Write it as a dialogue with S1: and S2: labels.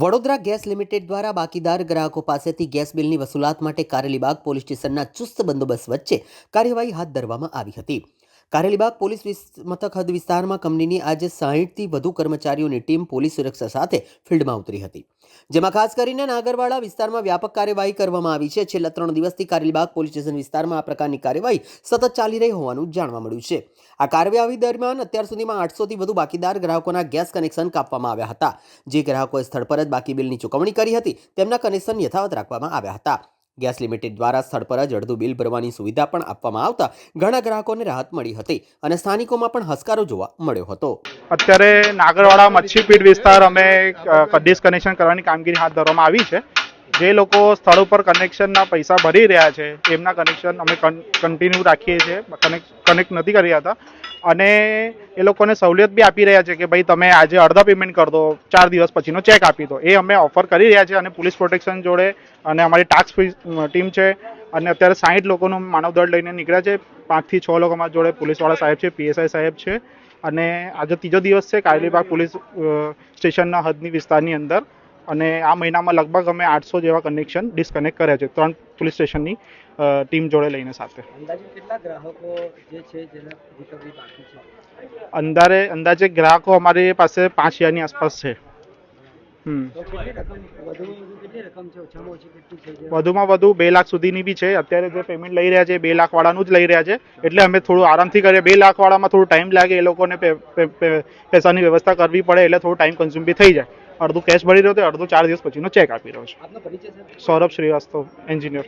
S1: Vadodara gas limited દ્વારા બાકીદાર ગ્રાહકો પાસેથી ગેસ બિલની વસૂલાત માટે કારેલીબાગ પોલીસ સ્ટેશનના ચુસ્ત બંદોબસ્ત વચ્ચે કાર્યવાહી હાથ ધરવામાં આવી હતી. કારેલીબાગ પોલીસ મથક હદ વિસ્તારમાં કંપનીની આજે સાહીઠથી વધુ કર્મચારીઓની ટીમ પોલીસ સુરક્ષા સાથે ફિલ્ડમાં ઉતરી હતી. જેમાં ખાસ કરીને નાગરવાડા વિસ્તારમાં વ્યાપક કાર્યવાહી કરવામાં આવી છે. છેલ્લા ત્રણ દિવસથી કારેલીબાગ પોલીસ સ્ટેશન વિસ્તારમાં આ પ્રકારની કાર્યવાહી સતત ચાલી રહી હોવાનું જાણવા મળ્યું છે. આ કાર્યવાહી દરમિયાન અત્યાર સુધીમાં આઠસોથી વધુ બાકીદાર ગ્રાહકોના ગેસ કનેક્શન કાપવામાં આવ્યા હતા. જે ગ્રાહકોએ સ્થળ પર જ બાકી બિલની ચૂકવણી કરી હતી. તેમના કનેક્શન યથાવત રાખવામાં આવ્યા હતા. ગેસ લિમિટેડ દ્વારા સ્થળ પર જ અડધું બિલ ભરવાની સુવિધા પણ આપવામાં આવતા ઘણા ગ્રાહકોને રાહત મળી હતી અને સ્થાનિકોમાં પણ હસકારો જોવા મળ્યો હતો.
S2: અત્યારે નાગરવાડા મચ્છીપીઠ વિસ્તાર અમે ડિસ્કનેક્શન કરવાની કામગીરી હાથ ધરવામાં આવી છે. જે લોકો સ્થળ ઉપર કનેક્શનના પૈસા ભરી રહ્યા છે, એમના કનેક્શન અમે કન્ટિન્યુ રાખીએ છીએ કનેક્ટ કનેક્ટ નથી કરી હતા. અને એ લોકોને સહુલિયત બી આપી રહ્યા છે કે ભાઈ તમે આજે અડધા પેમેન્ટ કરી દો, ચાર દિવસ પછીનો ચેક આપી દો. એ અમે ઓફર કરી રહ્યા છીએ અને પોલીસ પ્રોટેક્શન જોડે અને અમારી ટાસ્ક ટીમ છે. અને અત્યારે સાહીઠ લોકોનું માનવદળ લઈને નીકળ્યા છે. પાંચથી છ લોકો અમારા જોડે પોલીસવાળા સાહેબ છે પીએસઆઈ સાહેબ છે. અને આજે ત્રીજો દિવસ છે કારેલીબાગ પોલીસ સ્ટેશનના હદની વિસ્તારની અંદર. અને આ મહિનામાં લગભગ અમે આઠસો જેવા કનેક્શન ડિસ્કનેક્ટ કર્યા છે ત્રણ પોલીસ સ્ટેશનની ટીમ જોડે લઈને સાથે.
S3: અંદાજે
S2: અંદાજે ગ્રાહકો અમારી પાસે પાંચ હજારની આસપાસ છે. વધુમાં વધુ બે લાખ સુધીની બી છે. અત્યારે જે પેમેન્ટ લઈ રહ્યા છે બે લાખ વાળાનું જ લઈ રહ્યા છે. એટલે અમે થોડું આરામથી કરીએ. બે લાખ વાળામાં થોડું ટાઈમ લાગે એ લોકોને પૈસાની વ્યવસ્થા કરવી પડે એટલે થોડું ટાઈમ કન્ઝ્યુમ બી થઈ જાય. અડધું કેશ ભરી રહ્યો તો અડધું ચાર દિવસ પછીનો ચેક આપી રહ્યો છે. સૌરભ શ્રીવાસ્તવ એન્જિનિયર